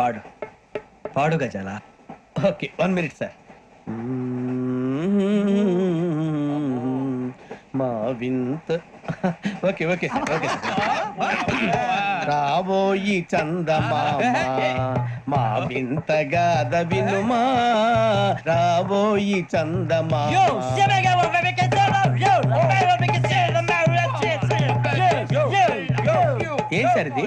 పాడు. పాడు గజాల? Okay one minute sir. మా వింత. ఓకే ఓకే ఓకే రాబోయి చందమామ మా వింత గాథ వినుమా. రాబోయి చందమామ. ఏం సార్ ఇది?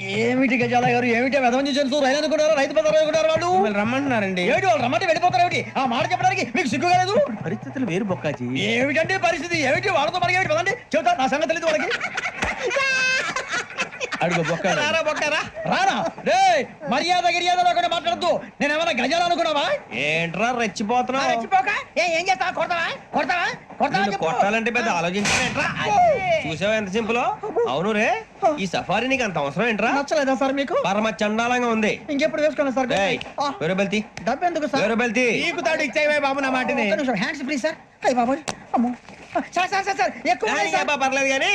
ఏమిటి గజాల గారు? ఏమిటి వెదవం చూసాను రైలు అనుకున్నారు? రైతు బజార్ అనుకున్నారు వాళ్ళు? మిమ్మల్ని రమ్మంటున్నారండి. ఏమిటి వాళ్ళు రమ్మంటే వెళ్ళిపోతారు ఏమిటి? ఆ మాట చెప్పడానికి మీకు సిగ్గు కాలేదు? పరిస్థితులు వేరు బొక్కాజీ. ఏమిటండి పరిస్థితి? ఏమిటి వాళ్ళతో మనకి ఏమిటి? పదండి చెబుతా నా సంగతి తెలియదు వాళ్ళకి. అడుగు బొక్క రారా బొక్కరా? రానా? రే మర్యాద గిర్యాద లేకుండా మాట్లాడద్దు. నేను ఏమైనా గజాలు అనుకున్నావా? ఏంట్రా రెచ్చిపోతున్నావు? రెచ్చిపోక? ఏ ఏం చేస్తావా? కొడతావా? కొడతావా? కొడతావా నిన్ను చెప్పు. కొట్టాలంటే పెద్ద ఆలోచించలేంట్రా చూసావా ఎంత సింపుల్? అవును రే. ఈ సఫారీ నీకు అంత అవసరం ఏంట్రా? నచ్చలేదా సార్ మీకు? పరమ చండాలంగా ఉంది. ఇంకెప్పుడు వేసుకోండి సార్? ఆ, వేరే బెల్తి. డబ్బు ఎందుకు సార్? వేరే బెల్తి. నీకు తాడు ఇచ్చేవే బాబు నా మాటని. హ్యాండ్స్ ఫ్రీ సార్ అయ్యి బాబోయ్. అమ్మో. Sir sir sir sir. ఎక్కువ ఉన్నాయి సార్. ఏబ్బా, పర్లేదు కానీ.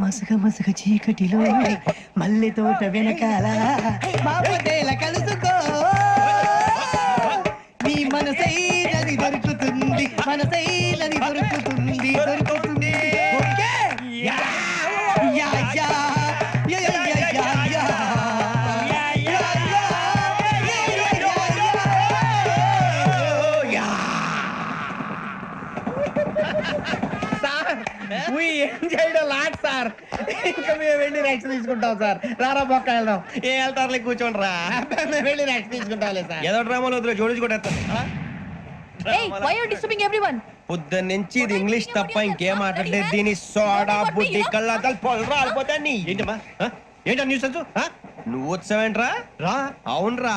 మసగ మసగ చీకటిలో మల్లె తోట వెనకాల బాపతేల కలుసుకో నీ మనసైనది దొరుకుతుంది మనసైలని దొరుకుతుంది దొరుకుతుంది. A lot, sir. ఇంకా మేము వెళ్ళి రెక్స్ తీసుకుంటాం సార్. రారా బొక్క వెళ్దాం. ఏ వెళ్తారులే కూర్చోండి రా మేము వెళ్ళి రెక్స్ తీసుకుంటాంలే సార్. ఏదో డ్రామాలో వద్దులే జోడించుకుంటా Hey, why are you disturbing everyone? పొద్దున్న నుంచి ఇది ఇంగ్లీష్ తప్ప ఇంకేం మాట్లాడలేదు. దీని సోడా బుద్ధి కళ్ళ పొలం రాలిపోతా నీ ఏంటమ్మా? ఏంటా న్యూస్ నువ్వు వచ్చావేంట్రా? రా. అవునరా.